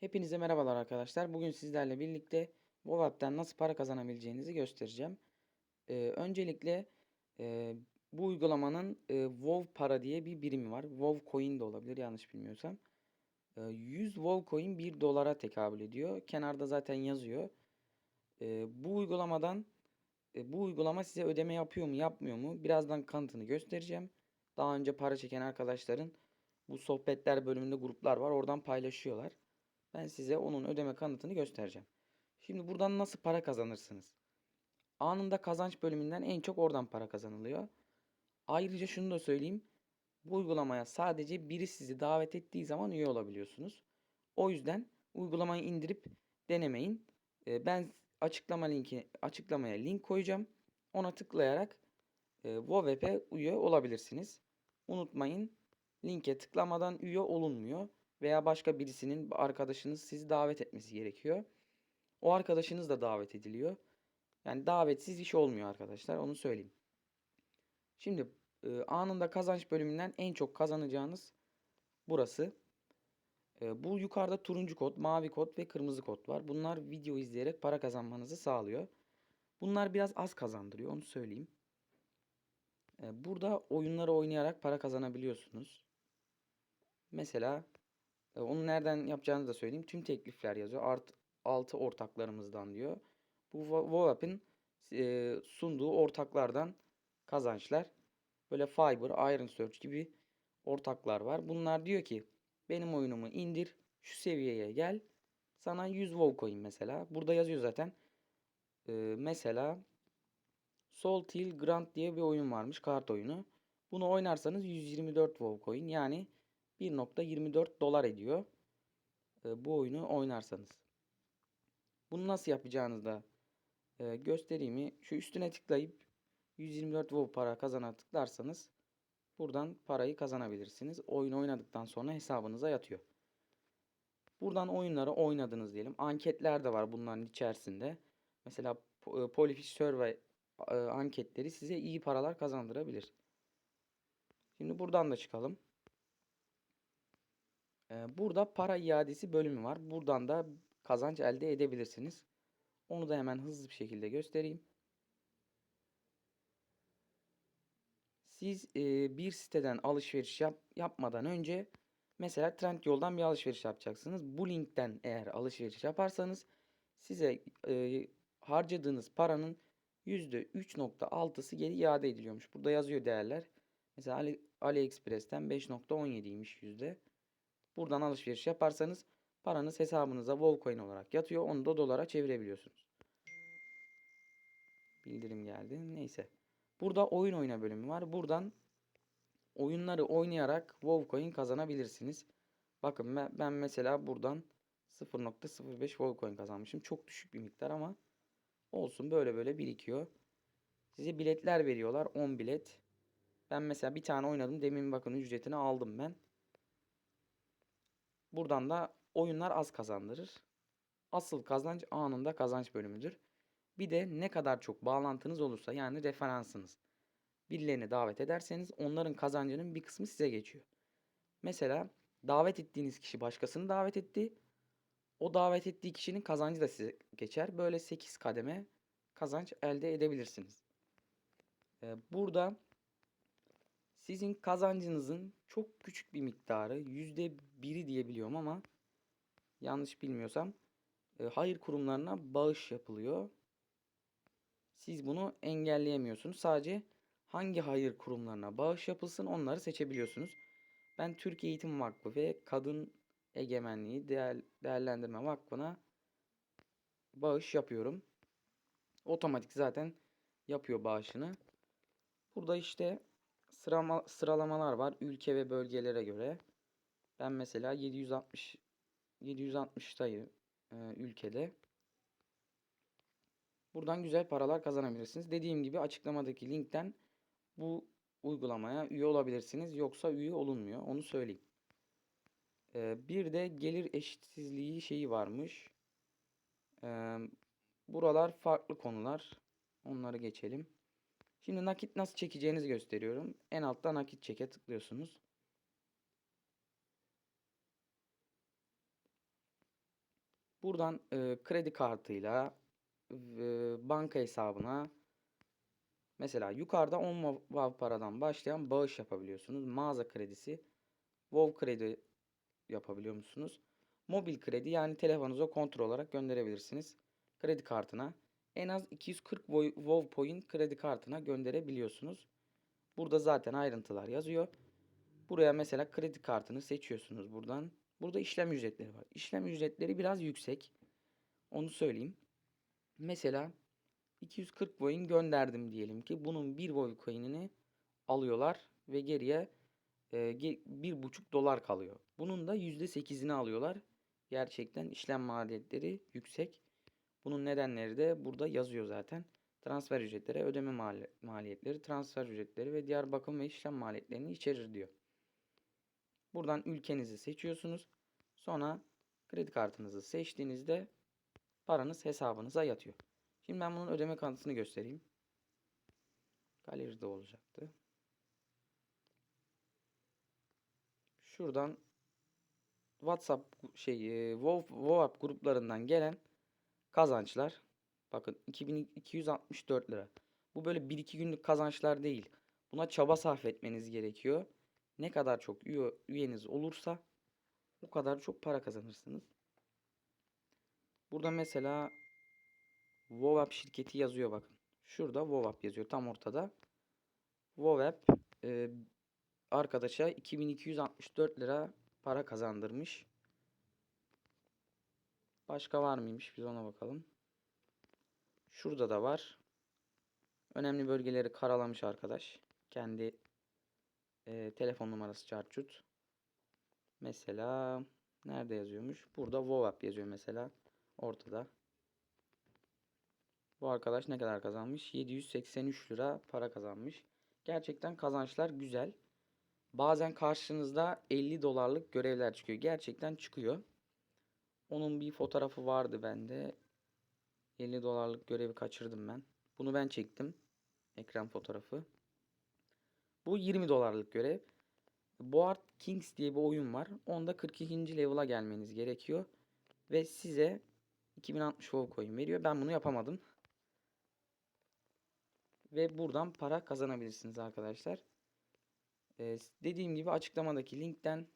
Hepinize merhabalar arkadaşlar. Bugün sizlerle birlikte WoW nasıl para kazanabileceğinizi göstereceğim. Ee, öncelikle e, bu uygulamanın e, WoW para diye bir birimi var. WoW Coin de olabilir yanlış bilmiyorsam. Ee, 100 WoW Coin 1 dolara tekabül ediyor. Kenarda zaten yazıyor. Ee, bu uygulamadan e, bu uygulama size ödeme yapıyor mu yapmıyor mu? Birazdan kanıtını göstereceğim. Daha önce para çeken arkadaşların bu sohbetler bölümünde gruplar var. Oradan paylaşıyorlar. Ben size onun ödeme kanıtını göstereceğim. Şimdi buradan nasıl para kazanırsınız? Anında kazanç bölümünden en çok oradan para kazanılıyor. Ayrıca şunu da söyleyeyim. Bu uygulamaya sadece biri sizi davet ettiği zaman üye olabiliyorsunuz. O yüzden uygulamayı indirip denemeyin. Ee, Ben açıklama linki açıklamaya link koyacağım. Ona tıklayarak e, WoWP üye olabilirsiniz. Unutmayın linke tıklamadan üye olunmuyor veya başka birisinin arkadaşınız sizi davet etmesi gerekiyor. O arkadaşınız da davet ediliyor. Yani davetsiz iş olmuyor arkadaşlar onu söyleyeyim. Şimdi e, anında kazanç bölümünden en çok kazanacağınız burası. E, bu yukarıda turuncu kod, mavi kod ve kırmızı kod var. Bunlar video izleyerek para kazanmanızı sağlıyor. Bunlar biraz az kazandırıyor onu söyleyeyim. E, burada oyunları oynayarak para kazanabiliyorsunuz. Mesela onu nereden yapacağınızı da söyleyeyim. Tüm teklifler yazıyor. Art 6 ortaklarımızdan diyor. Bu WoWAP'in e, sunduğu ortaklardan kazançlar. Böyle Fiverr, Iron Search gibi ortaklar var. Bunlar diyor ki benim oyunumu indir, şu seviyeye gel. Sana 100 WoW coin mesela. Burada yazıyor zaten. E, mesela Salthill Grand diye bir oyun varmış. Kart oyunu. Bunu oynarsanız 124 WoW coin yani 1.24 dolar ediyor. E, bu oyunu oynarsanız. Bunu nasıl yapacağınızı da e, göstereyim? Şu üstüne tıklayıp 124 WoW para kazana tıklarsanız buradan parayı kazanabilirsiniz. Oyun oynadıktan sonra hesabınıza yatıyor. Buradan oyunları oynadınız diyelim. Anketler de var bunların içerisinde. Mesela e, Polyfish Survey e, anketleri size iyi paralar kazandırabilir. Şimdi buradan da çıkalım. Burada para iadesi bölümü var. Buradan da kazanç elde edebilirsiniz. Onu da hemen hızlı bir şekilde göstereyim. Siz bir siteden alışveriş yap, yapmadan önce mesela Trendyol'dan bir alışveriş yapacaksınız. Bu linkten eğer alışveriş yaparsanız size harcadığınız paranın %3.6'sı geri iade ediliyormuş. Burada yazıyor değerler. Mesela Ali, AliExpress'ten 5.17'ymiş yüzde. Buradan alışveriş yaparsanız paranız hesabınıza Volcoin olarak yatıyor. Onu da dolara çevirebiliyorsunuz. Bildirim geldi. Neyse. Burada oyun oyna bölümü var. Buradan oyunları oynayarak Volcoin kazanabilirsiniz. Bakın ben, mesela buradan 0.05 Volcoin kazanmışım. Çok düşük bir miktar ama olsun böyle böyle birikiyor. Size biletler veriyorlar. 10 bilet. Ben mesela bir tane oynadım. Demin bakın ücretini aldım ben. Buradan da oyunlar az kazandırır. Asıl kazanç anında kazanç bölümüdür. Bir de ne kadar çok bağlantınız olursa yani referansınız. Birilerini davet ederseniz onların kazancının bir kısmı size geçiyor. Mesela davet ettiğiniz kişi başkasını davet etti. O davet ettiği kişinin kazancı da size geçer. Böyle 8 kademe kazanç elde edebilirsiniz. Ee, burada sizin kazancınızın çok küçük bir miktarı yüzde biri diyebiliyorum ama yanlış bilmiyorsam e, hayır kurumlarına bağış yapılıyor. Siz bunu engelleyemiyorsunuz. Sadece hangi hayır kurumlarına bağış yapılsın onları seçebiliyorsunuz. Ben Türkiye Eğitim Vakfı ve Kadın Egemenliği Değer, Değerlendirme Vakfı'na bağış yapıyorum. Otomatik zaten yapıyor bağışını. Burada işte sırama, sıralamalar var ülke ve bölgelere göre. Ben mesela 760 760'tayım e, ülkede. Buradan güzel paralar kazanabilirsiniz. Dediğim gibi açıklamadaki linkten bu uygulamaya üye olabilirsiniz. Yoksa üye olunmuyor. Onu söyleyeyim. E, bir de gelir eşitsizliği şeyi varmış. E, buralar farklı konular. Onları geçelim. Şimdi nakit nasıl çekeceğinizi gösteriyorum. En altta nakit çeke tıklıyorsunuz. Buradan e, kredi kartıyla e, banka hesabına mesela yukarıda 10 WoW paradan başlayan bağış yapabiliyorsunuz. Mağaza kredisi, WoW kredi yapabiliyor musunuz? Mobil kredi yani telefonunuza kontrol olarak gönderebilirsiniz. Kredi kartına en az 240 Vo- WoW point kredi kartına gönderebiliyorsunuz. Burada zaten ayrıntılar yazıyor. Buraya mesela kredi kartını seçiyorsunuz buradan. Burada işlem ücretleri var. İşlem ücretleri biraz yüksek. Onu söyleyeyim. Mesela 240 coin gönderdim diyelim ki. Bunun 1 Void coin'ini alıyorlar ve geriye e, ge- 1,5 dolar kalıyor. Bunun da %8'ini alıyorlar. Gerçekten işlem maliyetleri yüksek. Bunun nedenleri de burada yazıyor zaten. Transfer ücretleri, ödeme mali- maliyetleri, transfer ücretleri ve diğer bakım ve işlem maliyetlerini içerir diyor. Buradan ülkenizi seçiyorsunuz. Sonra kredi kartınızı seçtiğinizde paranız hesabınıza yatıyor. Şimdi ben bunun ödeme kanıtını göstereyim. Galeride olacaktı. Şuradan WhatsApp şey WhatsApp gruplarından gelen kazançlar. Bakın 2264 lira. Bu böyle 1-2 günlük kazançlar değil. Buna çaba sarf etmeniz gerekiyor. Ne kadar çok üye, üyeniz olursa o kadar çok para kazanırsınız. Burada mesela WoWapp şirketi yazıyor bakın. Şurada WoWapp yazıyor tam ortada. WoWapp e, arkadaşa 2264 lira para kazandırmış. Başka var mıymış? Biz ona bakalım. Şurada da var. Önemli bölgeleri karalamış arkadaş. Kendi e, telefon numarası çarçut. Mesela nerede yazıyormuş? Burada WoWapp yazıyor mesela. Ortada. Bu arkadaş ne kadar kazanmış? 783 lira para kazanmış. Gerçekten kazançlar güzel. Bazen karşınızda 50 dolarlık görevler çıkıyor. Gerçekten çıkıyor. Onun bir fotoğrafı vardı bende. 50 dolarlık görevi kaçırdım ben. Bunu ben çektim. Ekran fotoğrafı. Bu 20 dolarlık görev. Board Kings diye bir oyun var. Onda 42. level'a gelmeniz gerekiyor. Ve size 2060 WoW coin veriyor. Ben bunu yapamadım. Ve buradan para kazanabilirsiniz arkadaşlar. Ee, dediğim gibi açıklamadaki linkten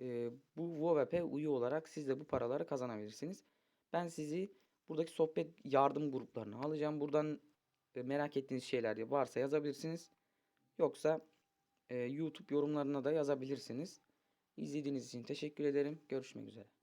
e, bu WoWapp'e üye olarak siz de bu paraları kazanabilirsiniz. Ben sizi buradaki sohbet yardım gruplarına alacağım. Buradan e, merak ettiğiniz şeyler varsa yazabilirsiniz. Yoksa e, YouTube yorumlarına da yazabilirsiniz. İzlediğiniz için teşekkür ederim. Görüşmek üzere.